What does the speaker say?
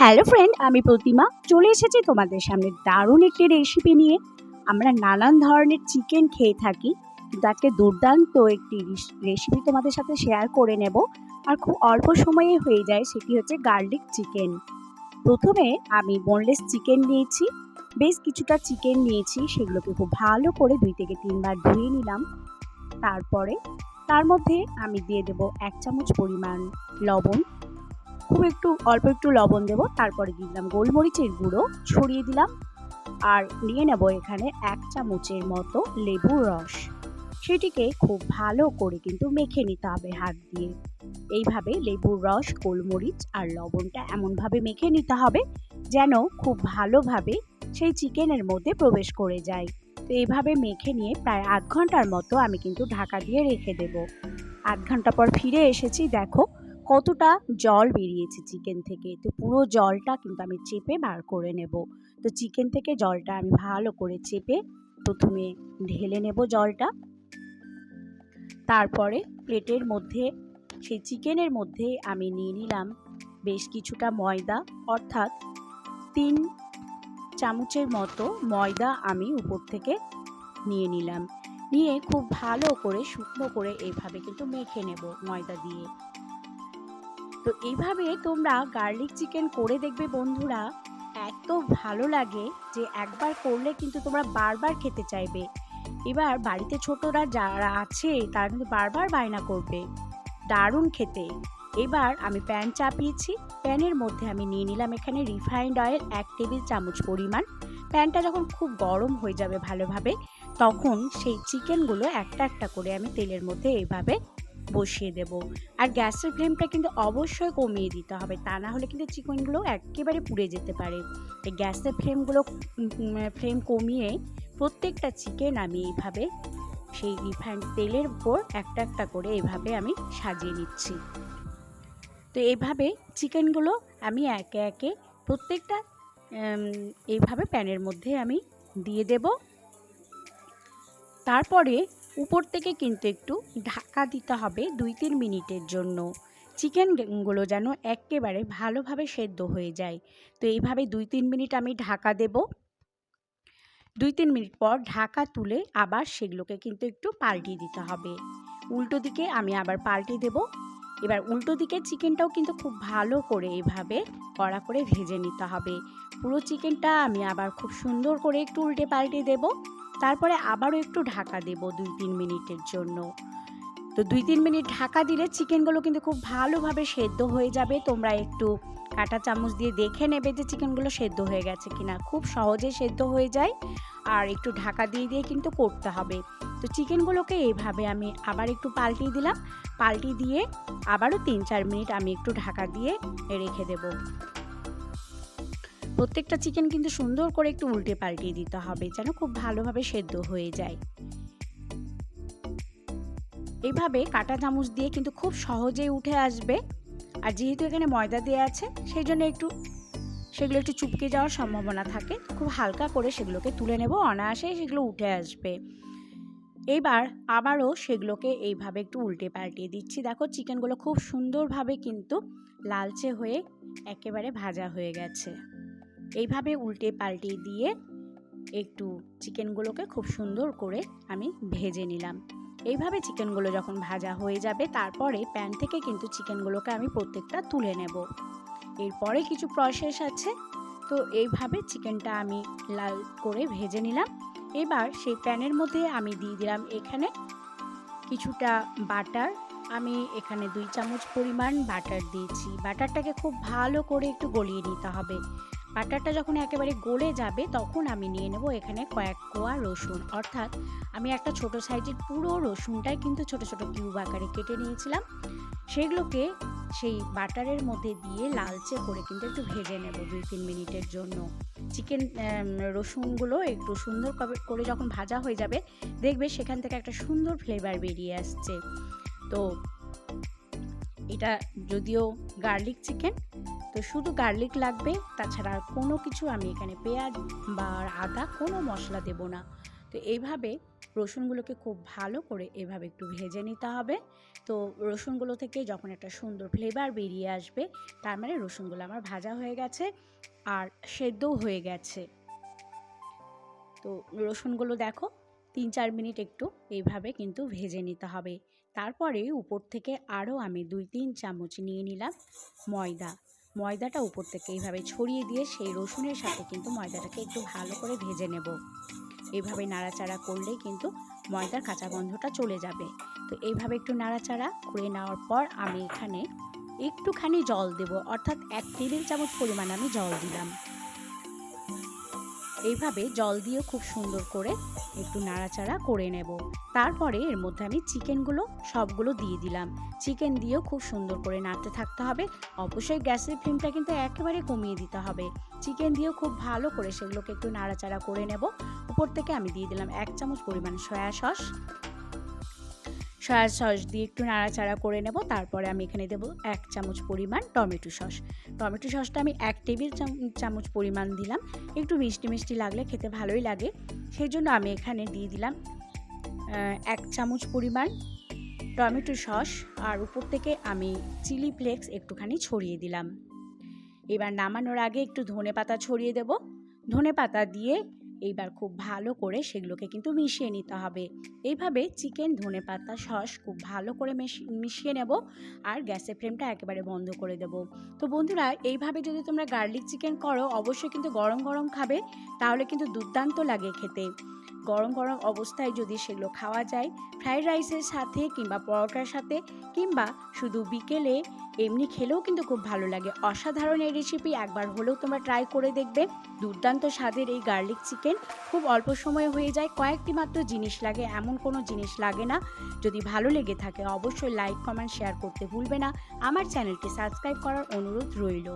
Hello friend আমি প্রতিমা। চলে এসেছি তোমাদের সামনে দারুণ একটি রেসিপি নিয়ে। আমরা নানান ধরনের চিকেন খেয়ে থাকি, কিন্তু দুর্দান্ত একটি রেসিপি তোমাদের সাথে শেয়ার করে নেব। আর খুব অল্প সময়ে হয়ে যায়, সেটি হচ্ছে গার্লিক চিকেন প্রথমে আমি বোনলেস চিকেন নিয়েছি। বেশ কিছুটা চিকেন নিয়েছি, সেগুলোকে খুব ভালো করে দুই থেকে তিনবার ধুয়ে নিলাম। তারপরে, তার মধ্যে আমি দিয়ে দেব এক চামচ পরিমাণ লবণ। খুব একটু অল্প একটু লবণ দেবো তারপরে দিয়ে দিলাম গোলমরিচের গুঁড়ো ছড়িয়ে দিলাম। আর নিয়ে নেব এখানে এক চামচের মতো লেবুর রস। সেটিকে খুব ভালো করে কিন্তু মেখে নিতে হবে হাত দিয়ে। এইভাবে লেবুর রস গোলমরিচ আর লবণটা এমনভাবে মেখে নিতে হবে যেন খুব ভালোভাবে সেই চিকেনের মধ্যে প্রবেশ করে যায়। তো এইভাবে মেখে নিয়ে প্রায় আধ ঘণ্টার মতো আমি কিন্তু ঢাকা দিয়ে রেখে দেব। আধ ঘণ্টা পর ফিরে এসেছি দেখো কতটা জল বেরিয়েছে চিকেন থেকে? তো পুরো জলটা কিন্তু আমি চেপে বার করে নেব। তো চিকেন থেকে জলটা আমি ভালো করে চেপে প্রথমে ঢেলে নেব জলটা। তারপরে প্লেটের মধ্যে, সেই চিকেনের মধ্যে আমি নিয়ে নিলাম বেশ কিছুটা ময়দা। অর্থাৎ তিন চামচের মতো ময়দা আমি উপর থেকে নিয়ে নিলাম। নিয়ে খুব ভালো করে শুকনো করে এইভাবে কিন্তু মেখে নেব ময়দা দিয়ে। তো এইভাবে তোমরা গার্লিক চিকেন করে দেখবে বন্ধুরা। এত ভালো লাগে যে একবার করলে কিন্তু তোমরা বারবার খেতে চাইবে। এবার বাড়িতে ছোটরা যারা আছে, তারা কিন্তু বারবার বায়না করবে। দারুণ খেতে। এবার আমি প্যান চাপিয়েছি। প্যানের মধ্যে আমি নিয়ে নিলাম এখানে রিফাইন্ড অয়েল এক টেবিল চামচ পরিমাণ। প্যানটা যখন খুব গরম হয়ে যাবে ভালোভাবে, তখন সেই চিকেনগুলো একটা একটা করে আমি তেলের মধ্যে এইভাবে বসিয়ে দেব। আর গ্যাসের ফ্লেমটা কিন্তু অবশ্যই কমিয়ে দিতে হবে। তা না হলে কিন্তু চিকেনগুলো একেবারে পুড়ে যেতে পারে। এই গ্যাসের ফ্লেমগুলো ফ্লেম কমিয়ে প্রত্যেকটা চিকেন আমি এইভাবে সেই রিফাইন্ড তেলের উপর একটা একটা করে এভাবে আমি সাজিয়ে নিচ্ছি। তো এইভাবে চিকেনগুলো আমি একে একে প্রত্যেকটা এইভাবে প্যানের মধ্যে আমি দিয়ে দেব। তারপরে উপর থেকে কিন্তু একটু ঢাকা দিতে হবে দুই তিন মিনিটের জন্য। চিকেনগুলো যেন একেবারে ভালোভাবে সেদ্ধ হয়ে যায়। তো এইভাবে দুই তিন মিনিট আমি ঢাকা দেব। দুই তিন মিনিট পর ঢাকা তুলে আবার সেগুলোকে কিন্তু একটু পাল্টিয়ে দিতে হবে। উল্টো দিকে আমি আবার পাল্টিয়ে দেব। এবার উল্টো দিকে চিকেনটাও কিন্তু খুব ভালো করে এভাবে কড়া করে ভেজে নিতে হবে। পুরো চিকেনটা আমি আবার খুব সুন্দর করে একটু উল্টে পাল্টে দেবো। তারপরে আবারও একটু ঢাকা দেব দুই তিন মিনিটের জন্য। তো দুই তিন মিনিট ঢাকা দিলে চিকেনগুলো কিন্তু খুব ভালোভাবে সেদ্ধ হয়ে যাবে। তোমরা একটু কাটা চামচ দিয়ে দেখে নেবে যে চিকেনগুলো সেদ্ধ হয়ে গেছে কিনা। খুব সহজে সেদ্ধ হয়ে যায় আর একটু ঢাকা দিয়ে দিয়ে কিন্তু করতে হবে। তো চিকেনগুলোকে এইভাবে আমি আবার একটু পাল্টিয়ে দিলাম। পাল্টি দিয়ে আবারও তিন চার মিনিট আমি একটু ঢাকা দিয়ে রেখে দেবো। প্রত্যেকটা চিকেন কিন্তু সুন্দর করে একটু উল্টে পাল্টিয়ে দিতে হবে, যেন খুব ভালোভাবে সেদ্ধ হয়ে যায়। এইভাবে কাটা চামচ দিয়ে কিন্তু খুব সহজেই উঠে আসবে। আর যেহেতু এখানে ময়দা দেওয়া আছে সেই জন্য একটু, সেগুলো একটু চুপকে যাওয়ার সম্ভাবনা থাকে। খুব হালকা করে সেগুলোকে তুলে নেব, অনায়াসেই সেগুলো উঠে আসবে। এইবার আবারও সেগুলোকে এইভাবে একটু উল্টে পাল্টিয়ে দিচ্ছি। দেখো চিকেনগুলো খুব সুন্দরভাবে কিন্তু লালচে হয়ে একেবারে ভাজা হয়ে গেছে। এইভাবে উল্টে পাল্টে দিয়ে একটু চিকেনগুলোকে খুব সুন্দর করে আমি ভেজে নিলাম। এইভাবে চিকেনগুলো যখন ভাজা হয়ে যাবে, তারপরে প্যান থেকে কিন্তু চিকেনগুলোকে আমি প্রত্যেকটা তুলে নেব। এরপরে কিছু প্রসেস আছে, তো এইভাবে চিকেনটা আমি লাল করে ভেজে নিলাম। এবার সেই প্যানের মধ্যে আমি দিয়ে দিলাম এখানে কিছুটা বাটার। আমি এখানে দুই চামচ পরিমাণ বাটার দিয়েছি। বাটারটাকে খুব ভালো করে একটু গলিয়ে নিতে হবে। বাটারটা যখন একেবারে গলে যাবে, তখন আমি নিয়ে নেব এখানে কয়েক কোয়া রসুন। অর্থাৎ আমি একটা ছোট সাইজের পুরো রসুনটাই কিন্তু ছোট ছোট কিউব আকারে কেটে নিয়েছিলাম। সেগুলোকে সেই বাটারের মধ্যে দিয়ে লালচে করে কিন্তু একটু ভেজে নেব দুই তিন মিনিটের জন্য। চিকেন রসুনগুলো একটু সুন্দর করে যখন ভাজা হয়ে যাবে, দেখবে সেখান থেকে একটা সুন্দর ফ্লেভার বেরিয়ে আসছে। তো এটা যদিও গার্লিক চিকেন তো শুধু গার্লিক লাগবে, তাছাড়া আর কোনো কিছু আমি এখানে পেঁয়াজ বা আদা কোনো মশলা দেব না। তো এইভাবে রসুনগুলোকে খুব ভালো করে এভাবে একটু ভেজে নিতে হবে। তো রসুনগুলো থেকে যখন একটা সুন্দর ফ্লেভার বেরিয়ে আসবে, তার মানে রসুনগুলো আমার ভাজা হয়ে গেছে আর সেদ্ধও হয়ে গেছে। তো রসুনগুলো দেখো, তিন চার মিনিট একটু এইভাবে কিন্তু ভেজে নিতে হবে। তারপরে উপর থেকে আরও আমি দুই, তিন চামচ নিয়ে নিলাম ময়দা। ময়দাটা উপর থেকে এইভাবে ছড়িয়ে দিয়ে সেই রসুনের সাথে কিন্তু ময়দাটাকে একটু ভালো করে ভেজে নেব। এইভাবে নাড়াচাড়া করলেই কিন্তু ময়দার কাঁচা গন্ধটা চলে যাবে। তো এইভাবে একটু নাড়াচাড়া করে নেওয়ার পর আমি এখানে একটুখানি জল দেব। অর্থাৎ এক টেবিল চামচ পরিমাণ আমি জল দিলাম। এইভাবে জল দিয়ে খুব সুন্দর করে একটু নাড়াচাড়া করে নেব। তারপরে এর মধ্যে আমি চিকেনগুলো সবগুলো দিয়ে দিলাম। চিকেন দিয়েও খুব সুন্দর করে নাড়তে থাকতে হবে। অবশ্যই গ্যাসের ফ্লেমটা কিন্তু একেবারে কমিয়ে দিতে হবে। চিকেন দিয়েও খুব ভালো করে সেগুলোকে একটু নাড়াচাড়া করে নেব। উপর থেকে আমি দিয়ে দিলাম এক চামচ পরিমাণ সয়া সস। সয়া সস দিয়ে একটু নাড়াচাড়া করে নেব, তারপরে আমি এখানে দেবো এক চামচ পরিমাণ টমেটো সস। টমেটো সসটা আমি এক টেবিল চামচ পরিমাণ দিলাম। একটু মিষ্টি মিষ্টি লাগলে খেতে ভালোই লাগে। সেই জন্য আমি এখানে দিয়ে দিলাম এক চামচ পরিমাণ টমেটো সস। আর উপর থেকে আমি চিলি ফ্লেক্স একটুখানি ছড়িয়ে দিলাম। এবার নামানোর আগে একটু ধনে পাতা ছড়িয়ে দেব। ধনে পাতা দিয়ে এইবার খুব ভালো করে সেগুলোকে কিন্তু মিশিয়ে নিতে হবে। এইভাবে চিকেন ধনে পাতা সস খুব ভালো করে মিশিয়ে নেব আর গ্যাসের ফ্লেমটা একেবারে বন্ধ করে দেব। তো বন্ধুরা, এইভাবে যদি তোমরা গার্লিক চিকেন করো, অবশ্যই কিন্তু গরম গরম খাবে, তাহলে কিন্তু দুর্দান্ত লাগে খেতে। গরম গরম অবস্থায় যদি সেগুলো খাওয়া যায়, ফ্রাইড রাইসের সাথে কিংবা পরোটার সাথে কিংবা শুধু বিকেলে, এমনি খেলেও কিন্তু খুব ভালো লাগে। অসাধারণ এই রেসিপি একবার হলেও তোমরা ট্রাই করে দেখবে। দুর্দান্ত স্বাদের এই গার্লিক চিকেন খুব অল্প সময়ে হয়ে যায়, কয়েকটি মাত্র জিনিস লাগে, এমন কোনো জিনিস লাগে না। যদি ভালো লেগে থাকে, অবশ্যই লাইক কমেন্ট শেয়ার করতে ভুলবে না। আমার চ্যানেলটি সাবস্ক্রাইব করার অনুরোধ রইল।